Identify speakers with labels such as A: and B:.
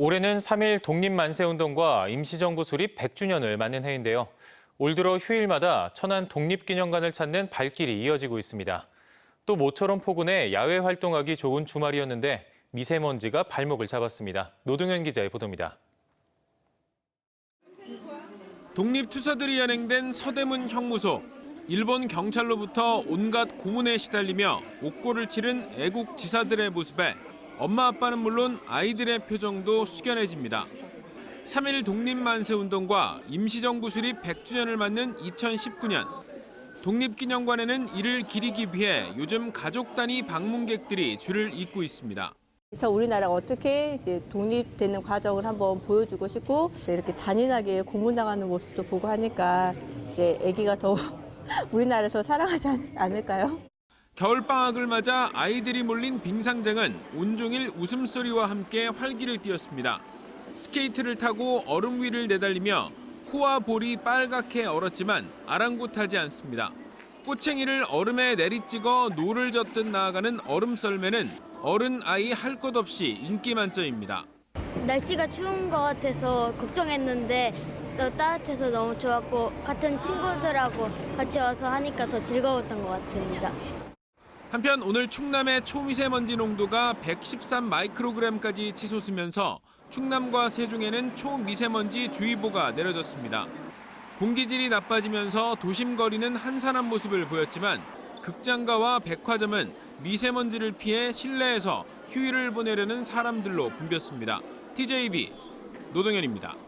A: 올해는 3일 독립만세운동과 임시정부 수립 100주년을 맞는 해인데요. 올 들어 휴일마다 천안 독립기념관을 찾는 발길이 이어지고 있습니다. 또 모처럼 포근해 야외 활동하기 좋은 주말이었는데 미세먼지가 발목을 잡았습니다. 노동현 기자의 보도입니다.
B: 독립투사들이 연행된 서대문 형무소. 일본 경찰로부터 온갖 고문에 시달리며 옥고를 치른 애국 지사들의 모습에 엄마 아빠는 물론 아이들의 표정도 숙연해집니다. 3일 독립만세운동과 임시정부 수립 100주년을 맞는 2019년 독립기념관에는 이를 기리기 위해 요즘 가족 단위 방문객들이 줄을 잇고 있습니다.
C: 그래서 우리나라가 어떻게 이제 독립되는 과정을 한번 보여주고 싶고 이렇게 잔인하게 고문당하는 모습도 보고 하니까 이제 아기가 더 우리나라에서 사랑하지 않- 않을까요?
B: 겨울방학을 맞아 아이들이 몰린 빙상장은 온종일 웃음소리와 함께 활기를 띠었습니다. 스케이트를 타고 얼음 위를 내달리며 코와 볼이 빨갛게 얼었지만 아랑곳하지 않습니다. 꼬챙이를 얼음에 내리찍어 노를 젓듯 나아가는 얼음 썰매는 어른 아이 할 것 없이 인기 만점입니다.
D: 날씨가 추운 것 같아서 걱정했는데 또 따뜻해서 너무 좋았고 같은 친구들하고 같이 와서 하니까 더 즐거웠던 것 같습니다.
B: 한편 오늘 충남의 초미세먼지 농도가 113 마이크로그램까지 치솟으면서 충남과 세종에는 초미세먼지 주의보가 내려졌습니다. 공기질이 나빠지면서 도심 거리는 한산한 모습을 보였지만 극장가와 백화점은 미세먼지를 피해 실내에서 휴일을 보내려는 사람들로 붐볐습니다. TJB 노동현입니다.